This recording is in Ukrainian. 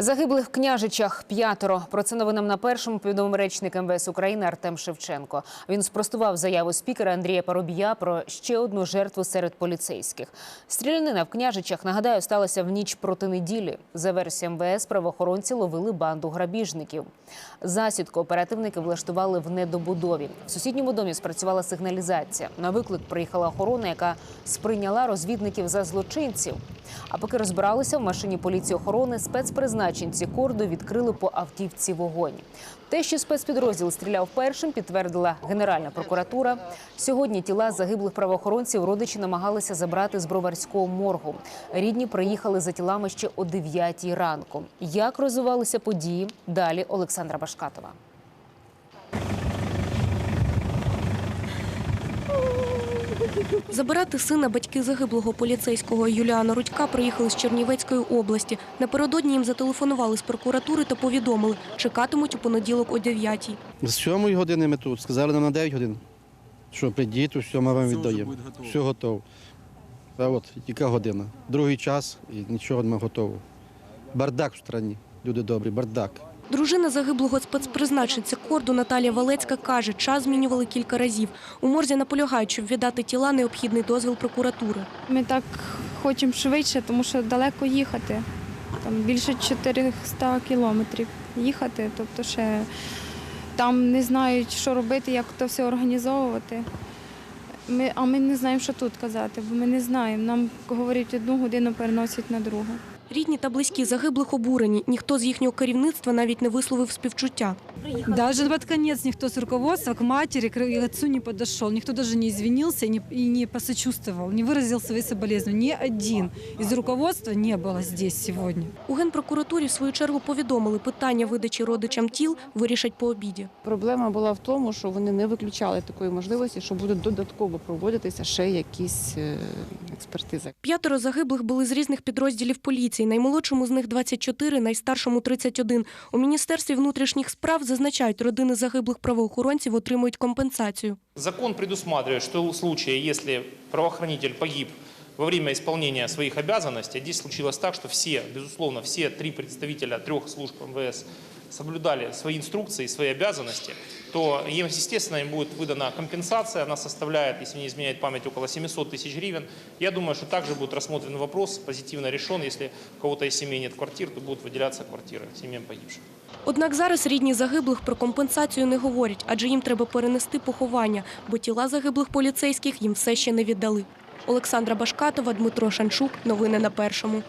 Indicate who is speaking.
Speaker 1: Загиблих княжичах п'ятеро. Про це новинам на першому повідомив речник МВС України Артем Шевченко. Він спростував заяву спікера Андрія Парубія про ще одну жертву серед поліцейських. Стрілянина в княжичах, нагадаю, сталася в ніч проти неділі. За версією МВС, правоохоронці ловили банду грабіжників. Засідку оперативники влаштували в недобудові. В сусідньому домі спрацювала сигналізація. На виклик приїхала охорона, яка сприйняла розвідників за злочинців. А поки розбиралися в машині поліції охорони, спецпризначенці корду відкрили по автівці вогонь. Те, що спецпідрозділ стріляв першим, підтвердила Генеральна прокуратура. Сьогодні тіла загиблих правоохоронців родичі намагалися забрати з броварського моргу. Рідні приїхали за тілами ще о 9 ранку. Як розвивалися події? Далі Олександра Башкатова.
Speaker 2: Забирати сина батьки загиблого поліцейського Юліана Рудька приїхали з Чернівецької області. Напередодні їм зателефонували з прокуратури та повідомили, чекатимуть у понеділок о 9-й.
Speaker 3: З 7 години ми тут, сказали нам на 9 годин. Що прийдіть, все ми вам віддаємо. Все готово. А от яка година? Другий час і нічого не готово. Бардак в країні. Люди добрі, бардак.
Speaker 2: Дружина загиблого спецпризначенця корду Наталія Валецька каже, час змінювали кілька разів. У морзі наполягають, щоб віддати тіла необхідний дозвіл прокуратури.
Speaker 4: Ми так хочемо швидше, тому що далеко їхати. Там більше 400 кілометрів їхати, тобто ще там не знають, що робити, як то все організовувати. Ми, а ми не знаємо, що тут казати, бо ми не знаємо. Нам говорять одну годину переносять на другу.
Speaker 2: Рідні та близькі загиблих обурені. Ніхто з їхнього керівництва навіть не висловив співчуття.
Speaker 5: Даже под конец никто с руководства к матери, к отцу не подошел. Никто даже не извинился и не, и не посочувствовал, не выразил свои соболезнования. Ни один из руководства не было здесь сегодня.
Speaker 2: У Генпрокуратурі в свою чергу повідомили, питання видачі родичам тіл вирішать по обіді.
Speaker 6: Проблема була в тому, що вони не виключали такої можливості, що будуть додатково проводитися ще якісь е, експертизи.
Speaker 2: П'ятеро загиблих були з різних підрозділів поліції. Наймолодшому з них 24, найстаршому 31. У Міністерстві внутрішніх справ зазначають, родини загиблих правоохоронців отримують компенсацію.
Speaker 7: Закон предусматривает, что в случае, если правоохранитель погиб во время исполнения своих обязанностей, здесь случилось так, что все, безусловно, все три представителя трех служб МВС соблюдали свои инструкции, свои обязанности, то им, естественно, им будет выдана компенсация, она составляет, если не изменяет память, около 700 тысяч гривен. Я думаю, что также будет рассмотрен вопрос, позитивно решен, если у кого-то из семей нет квартир, то будут выделяться квартиры семьям погибших.
Speaker 2: Однак зараз рідні загиблих про компенсацію не говорять, адже їм треба перенести поховання, бо тіла загиблих поліцейських їм все ще не віддали. Олександра Башкатова, Дмитро Шанчук. Новини на першому.